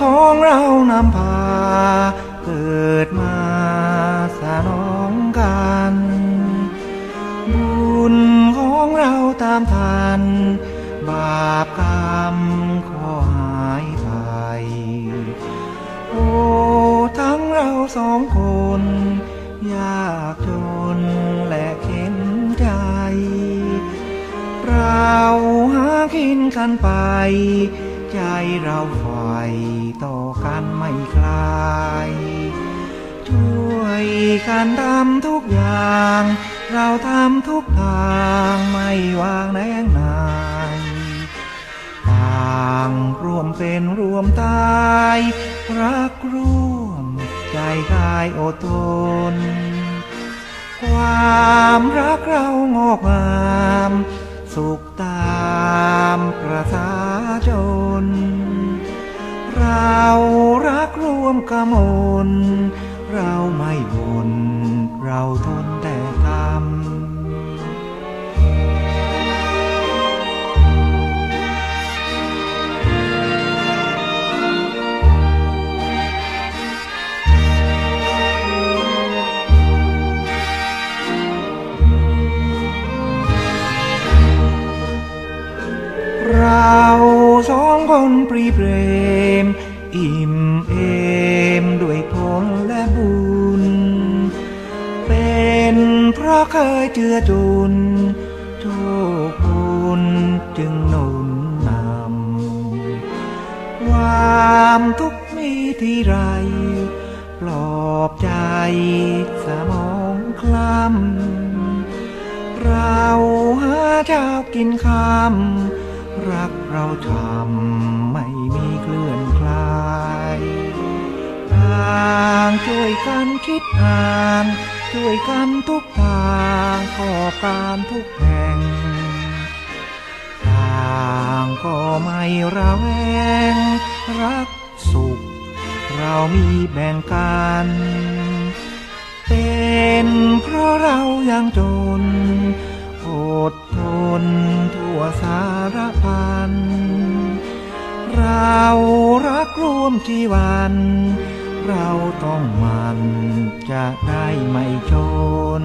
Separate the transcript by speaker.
Speaker 1: ของเรานำพา เกิดมาสนองกัน บุญของเราตามทัน บาปกรรมขอหายไป โอ้ ทั้งเราสองคน ยากจนและเข็นใจ เราหากินกันไป ใจเรา ต่อกันไม่คลาย ช่วยกันทำทุกอย่าง เราทำทุกทางไม่วางแนงนายต่างร่วมเป็นร่วมตาย รักร่วมใจกายอดทน ความรักเรางอกงาม สุขตามประชาชน เรารักรวมกมลเราไม่บนเราทนแต่ทำเรา คนปรีเพรม อิ่มเอมด้วยผลและบุญ เป็นเพราะเคยเจือจุนโชคบุญจึงหนุนนำความทุกข์มีที่ไร ปลอบใจสมองคล้ำเราหาเช้ากินคำรักเราทำ ลื่อนคลายต่างช่วยกันคิดอ่านช่วยกันทุกทางขอการทุกแห่งต่างก็ไม่ระแวง รักสุข เรามีแบ่งกัน เป็นเพราะเรายังจน อดทนทั่วสารพัน เรารักรวมชีวัน เราต้องมันจะได้ไม่จน